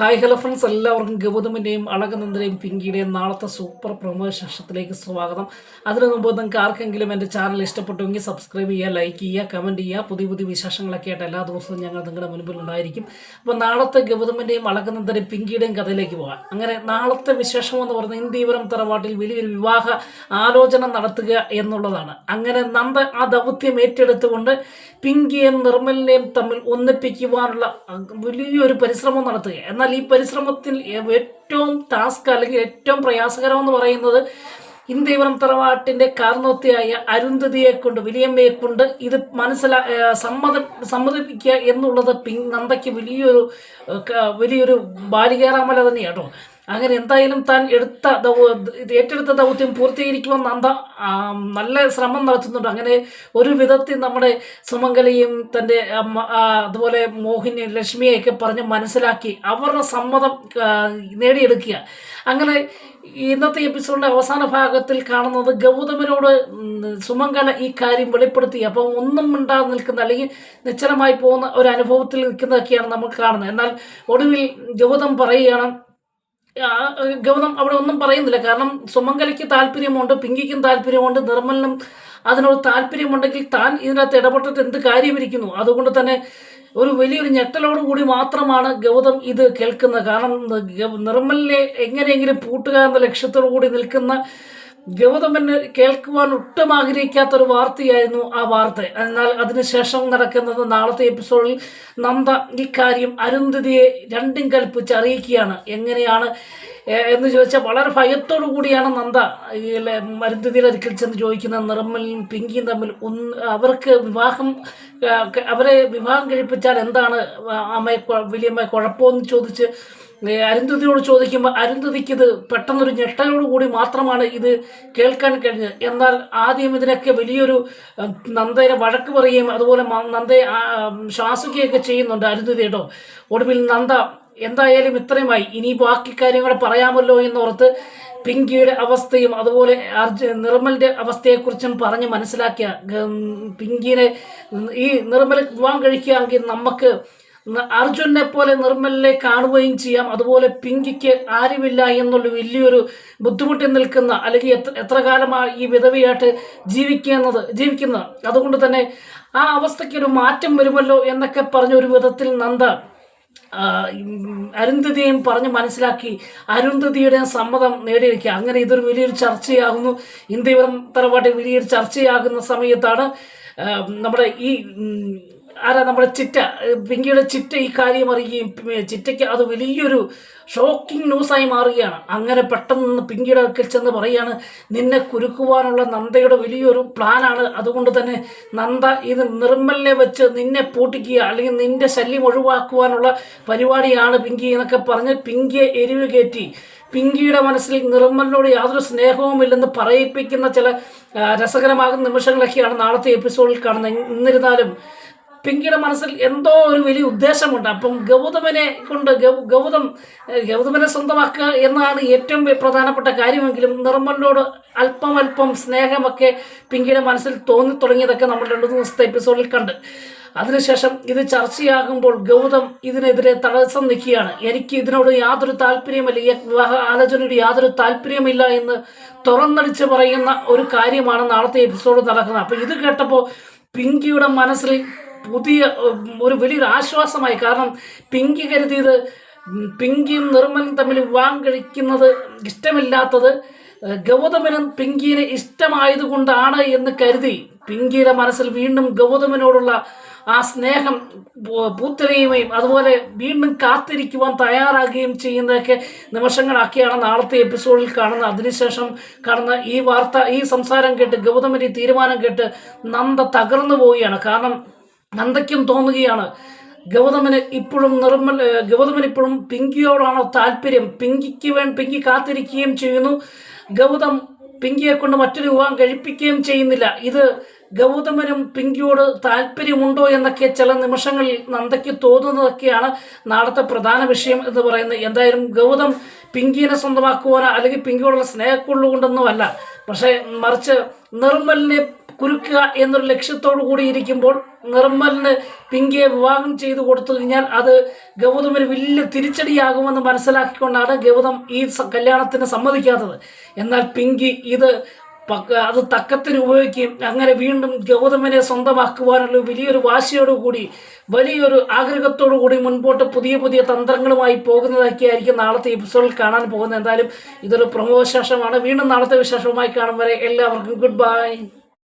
Hi hello friends എല്ലാവർക്കും ഗൗതമിന്റെയും അളകനന്ദന്റെയും പിങ്കിയുടെയും നാളത്തെ super promo ശേഷത്തിലേക്ക് സ്വാഗതം. അതിനു മുമ്പ് നിങ്ങൾക്ക് ആർക്കെങ്കിലും എന്റെ ചാനൽ ഇഷ്ടപ്പെട്ടുവെങ്കിൽ സബ്സ്ക്രൈബ് ചെയ്യുക ലൈക്ക് ചെയ്യുക കമന്റ് ചെയ്യുക. പുതിയ പുതിയ വിശേഷങ്ങളൊക്കെ ആയിട്ട് എല്ലാ ദിവസവും ഞങ്ങൾ നിങ്ങളുടെ മുൻപിൽ ഉണ്ടായിരിക്കും. അപ്പോൾ നാളത്തെ ഗൗതമിന്റെയും അളകനന്ദന്റെയും പിങ്കിയുടെയും കഥയിലേക്ക് പോകാം. അങ്ങനെ നാളത്തെ വിശേഷം എന്ന് പറയുന്നത് ഇന്ദീവരം തറവാട്ടിൽ വലിയൊരു വിവാഹ ആലോചന നടത്തുക എന്നുള്ളതാണ്. അങ്ങനെ നന്ദ ആ ദൗത്യം ഏറ്റെടുത്തുകൊണ്ട് പിങ്കിയും നിർമ്മലിനെയും തമ്മിൽ ഒന്നിപ്പിക്കുവാനുള്ള വലിയൊരു പരിശ്രമം നടത്തുക. എന്നാൽ ഈ പരിശ്രമത്തിൽ ഏറ്റവും ടാസ്ക് അല്ലെങ്കിൽ ഏറ്റവും പ്രയാസകരം എന്ന് പറയുന്നത് ഇന്ത്യപുരം തറവാട്ടിന്റെ കാരണോത്തിയായ അരുന്ധതിയെ കൊണ്ട് വിലിയമ്മയെ കൊണ്ട് ഇത് മനസ്സിലാ സമ്മത സമ്മതിപ്പിക്കുക എന്നുള്ളത് പിൻ നന്ദയ്ക്ക് വലിയൊരു വലിയൊരു ബാലികേറാമല തന്നെയാണ് കേട്ടോ അങ്ങനെ എന്തായാലും താൻ എടുത്ത ഏറ്റെടുത്ത ദൗത്യം പൂർത്തീകരിക്കുവാൻ നന്ദ നല്ല ശ്രമം നടത്തുന്നുണ്ട്. അങ്ങനെ ഒരു വിധത്തിൽ നമ്മുടെ സുമംഗലയും തന്റെ അതുപോലെ മോഹിനി ലക്ഷ്മിയെയൊക്കെ പറഞ്ഞ് മനസ്സിലാക്കി അവരുടെ സമ്മതം നേടിയെടുക്കുക. അങ്ങനെ ഇന്നത്തെ എപ്പിസോഡിന്റെ അവസാന ഭാഗത്തിൽ കാണുന്നത് ഗൗതമനോട് സുമംഗല ഈ കാര്യം വെളിപ്പെടുത്തി. അപ്പം ഒന്നും മിണ്ടാതെ നിൽക്കുന്ന അല്ലെങ്കിൽ നിശ്ചലമായി പോകുന്ന ഒരു അനുഭവത്തിൽ നിൽക്കുന്നതൊക്കെയാണ് നമ്മൾ കാണുന്നത്. എന്നാൽ ഒടുവിൽ ഗൗതം പറയുകയാണ് ഗൗതം അവിടെ ഒന്നും പറയുന്നില്ല. കാരണം സുമംഗലയ്ക്ക് താല്പര്യമുണ്ട് പിങ്കിക്കും താല്പര്യമുണ്ട് നിർമ്മലിനും അതിനോട് താല്പര്യമുണ്ടെങ്കിൽ താൻ ഇതിനകത്ത് ഇടപെട്ടിട്ട് എന്ത് കാര്യമിരിക്കുന്നു? അതുകൊണ്ട് തന്നെ ഒരു വലിയൊരു ഞെട്ടലോട് കൂടി മാത്രമാണ് ഗൗതം ഇത് കേൾക്കുന്നത്. കാരണം നിർമ്മലിനെ എങ്ങനെയെങ്കിലും പൂട്ടുക എന്ന ലക്ഷ്യത്തോടു കൂടി നിൽക്കുന്ന ഗൗതമന് കേൾക്കുവാൻ ഒട്ടും ആഗ്രഹിക്കാത്ത ഒരു വാർത്തയായിരുന്നു ആ വാർത്ത. എന്നാൽ അതിനുശേഷം നടക്കുന്നത് നാളത്തെ എപ്പിസോഡിൽ നന്ദ ഇക്കാര്യം അരുന്ധതിയെ രണ്ടും കൽപ്പിച്ച് അറിയിക്കുകയാണ്. എങ്ങനെയാണ് എന്ന് ചോദിച്ചാൽ വളരെ ഭയത്തോടു കൂടിയാണ് നന്ദ. ഈ ഒരിക്കൽ ചെന്ന് ചോദിക്കുന്ന നിർമ്മലും പിങ്കിയും തമ്മിൽ ഒന്ന് അവർക്ക് വിവാഹം അവരെ വിവാഹം കഴിപ്പിച്ചാൽ എന്താണ് അമ്മയെ വലിയമ്മയെ കുഴപ്പമെന്ന് ചോദിച്ച് അരുന്ധതിയോട് ചോദിക്കുമ്പോൾ അരുന്ധതിക്ക് ഇത് പെട്ടെന്നൊരു ഞെട്ടലോട് കൂടി മാത്രമാണ് ഇത് കേൾക്കാൻ കഴിഞ്ഞത്. എന്നാൽ ആദ്യം ഇതിനൊക്കെ വലിയൊരു നന്ദയെ വഴക്ക് പറയുകയും അതുപോലെ നന്ദയെ ശ്വാസിക്കുകയൊക്കെ ചെയ്യുന്നുണ്ട് അരുന്ധതി കേട്ടോ ഒടുവിൽ നന്ദ എന്തായാലും ഇത്രയുമായി. ഇനി ബാക്കി കാര്യങ്ങൾ പറയാമല്ലോ എന്നോർത്ത് പിങ്കിയുടെ അവസ്ഥയും അതുപോലെ അർജു നിർമ്മലിന്റെ അവസ്ഥയെക്കുറിച്ചും പറഞ്ഞ് മനസ്സിലാക്കിയ പിങ്കിനെ ഈ നിർമ്മൽ വിവാഹം കഴിക്കുകയാണെങ്കിൽ നമുക്ക് അർജുനെ പോലെ നിർമ്മലിനെ കാണുകയും ചെയ്യാം. അതുപോലെ പിങ്കിക്ക് ആരുമില്ല എന്നുള്ള വലിയൊരു ബുദ്ധിമുട്ടിൽ നിൽക്കുന്ന അല്ലെങ്കിൽ എത്ര കാലമായി ഈ വിധവയായിട്ട് ജീവിക്കുന്നത് ജീവിക്കുന്നത്. അതുകൊണ്ട് തന്നെ ആ അവസ്ഥയ്ക്കൊരു മാറ്റം വരുമല്ലോ എന്നൊക്കെ പറഞ്ഞ ഒരു വിധത്തിൽ നന്ദ. അരുന്ധതിയെയും പറഞ്ഞ് മനസ്സിലാക്കി അരുന്ധതിയുടെ സമ്മതം നേടിയിരിക്കുക അങ്ങനെ ഇതൊരു വലിയൊരു ചർച്ചയാകുന്നു. ഇന്ത്യവരം തറവാട്ടിൽ വലിയൊരു ചർച്ചയാകുന്ന സമയത്താണ് നമ്മുടെ ഈ ആരാ നമ്മുടെ ചിറ്റ? പിങ്കിയുടെ ചിറ്റ ഈ കാര്യം അറിയുകയും ചിറ്റയ്ക്ക് അത് വലിയൊരു ഷോക്കിംഗ് ന്യൂസായി മാറുകയാണ്. അങ്ങനെ പെട്ടെന്ന് പിങ്കിയുടെ അടുക്കൽ ചെന്ന് പറയുകയാണ് നിന്നെ കുരുക്കുവാനുള്ള നന്ദയുടെ വലിയൊരു പ്ലാനാണ് അതുകൊണ്ട് തന്നെ നന്ദ ഇത് നിർമ്മലിനെ വെച്ച് നിന്നെ പൂട്ടിക്കുക അല്ലെങ്കിൽ നിന്റെ ശല്യം ഒഴിവാക്കുവാനുള്ള പരിപാടിയാണ് പിങ്കി എന്നൊക്കെ പറഞ്ഞ് പിങ്കിയെ എരിവ് കയറ്റി. പിങ്കിയുടെ മനസ്സിൽ നിർമ്മലിനോട് യാതൊരു സ്നേഹവുമില്ലെന്ന് പറയിപ്പിക്കുന്ന ചില രസകരമാകുന്ന നിമിഷങ്ങളൊക്കെയാണ് നാളത്തെ എപ്പിസോഡിൽ കാണുന്നത്. എന്നിരുന്നാലും പിങ്കിയുടെ മനസ്സിൽ എന്തോ ഒരു വലിയ ഉദ്ദേശമുണ്ട്. അപ്പം ഗൗതമനെ കൊണ്ട് ഗൗതം ഗൗതമനെ സ്വന്തമാക്കുക എന്നാണ് ഏറ്റവും പ്രധാനപ്പെട്ട കാര്യമെങ്കിലും നിർമ്മലിനോട് അല്പം അല്പം സ്നേഹമൊക്കെ പിങ്കിയുടെ മനസ്സിൽ തോന്നി തുടങ്ങിയതൊക്കെ നമ്മൾ രണ്ടു ദിവസത്തെ എപ്പിസോഡിൽ കണ്ട്. അതിനുശേഷം ഇത് ചർച്ചയാകുമ്പോൾ ഗൗതം ഇതിനെതിരെ തടസ്സം നിൽക്കുകയാണ്. എനിക്ക് ഇതിനോട് യാതൊരു താല്പര്യമില്ല ഈ വിവാഹ ആലോചനയോട് യാതൊരു താല്പര്യമില്ല എന്ന് തുറന്നടിച്ച് പറയുന്ന ഒരു കാര്യമാണ് നാളത്തെ എപ്പിസോഡ് നടക്കുന്നത്. അപ്പോൾ ഇത് കേട്ടപ്പോൾ പിങ്കിയുടെ മനസ്സിൽ പുതിയ ഒരു വലിയൊരു ആശ്വാസമായി. കാരണം പിങ്കി കരുതിയത് പിങ്കിയും നിർമ്മലും തമ്മിൽ വിവാഹം കഴിക്കുന്നത് ഇഷ്ടമില്ലാത്തത് ഗൗതമനും പിങ്കിയെ ഇഷ്ടമായതുകൊണ്ടാണ് എന്ന് കരുതി പിങ്കിയുടെ മനസ്സിൽ വീണ്ടും ഗൗതമനോടുള്ള ആ സ്നേഹം പൂ- അതുപോലെ വീണ്ടും കാത്തിരിക്കുവാൻ തയ്യാറാകുകയും ചെയ്യുന്നതൊക്കെ നിമിഷങ്ങളാക്കിയാണ് നാളത്തെ എപ്പിസോഡിൽ കാണുന്നത്. അതിനുശേഷം കാണുന്ന ഈ വാർത്ത ഈ സംസാരം കേട്ട് ഗൗതമന്റെ തീരുമാനം കേട്ട് നന്ദ തകർന്നു പോവുകയാണ്. കാരണം നന്ദയ്ക്കും തോന്നുകയാണ്. ഗൗതമന് ഇപ്പോഴും നിർമ്മൽ ഗൗതമൻ ഇപ്പോഴും പിങ്കിയോടാണോ താല്പര്യം. പിങ്കിക്ക് വേണ്ടി പിങ്കി കാത്തിരിക്കുകയും ചെയ്യുന്നു. ഗൗതം പിങ്കിയെ കൊണ്ട് മറ്റൊരു വിവാഹം കഴിപ്പിക്കുകയും ചെയ്യുന്നില്ല. ഇത് ഗൗതമനും പിങ്കിയോട് താല്പര്യമുണ്ടോ എന്നൊക്കെ ചില നിമിഷങ്ങളിൽ നന്ദയ്ക്ക് തോന്നുന്നതൊക്കെയാണ് നാളത്തെ പ്രധാന വിഷയം എന്ന് പറയുന്നത്. എന്തായാലും ഗൗതം പിങ്കിനെ സ്വന്തമാക്കുവാനോ അല്ലെങ്കിൽ പിങ്കിയോടുള്ള സ്നേഹക്കുള്ളുകൊണ്ടൊന്നുമല്ല പക്ഷേ മറിച്ച് നിർമ്മലിനെ കുരുക്കുക എന്നൊരു ലക്ഷ്യത്തോടു കൂടി ഇരിക്കുമ്പോൾ നിർമ്മലിന് പിങ്കിയെ വിവാഹം ചെയ്തു കൊടുത്തു കഴിഞ്ഞാൽ അത് ഗൗതമിന് വലിയ തിരിച്ചടിയാകുമെന്ന് മനസ്സിലാക്കിക്കൊണ്ടാണ് ഗൗതം ഈ കല്യാണത്തിന് സമ്മതിക്കാത്തത്. എന്നാൽ പിങ്കി ഇത് അത് തക്കത്തിന് ഉപയോഗിക്കുകയും അങ്ങനെ വീണ്ടും ഗൗതമിനെ സ്വന്തമാക്കുവാനുള്ള വലിയൊരു വാശിയോടുകൂടി വലിയൊരു ആഗ്രഹത്തോടു കൂടി മുൻപോട്ട് പുതിയ പുതിയ തന്ത്രങ്ങളുമായി പോകുന്നതൊക്കെയായിരിക്കും നാളത്തെ എപ്പിസോഡിൽ കാണാൻ പോകുന്നത്. എന്തായാലും ഇതൊരു പ്രമോ വിശേഷമാണ് വീണ്ടും നാളത്തെ വിശേഷവുമായി കാണും വരെ എല്ലാവർക്കും ഗുഡ് ബൈ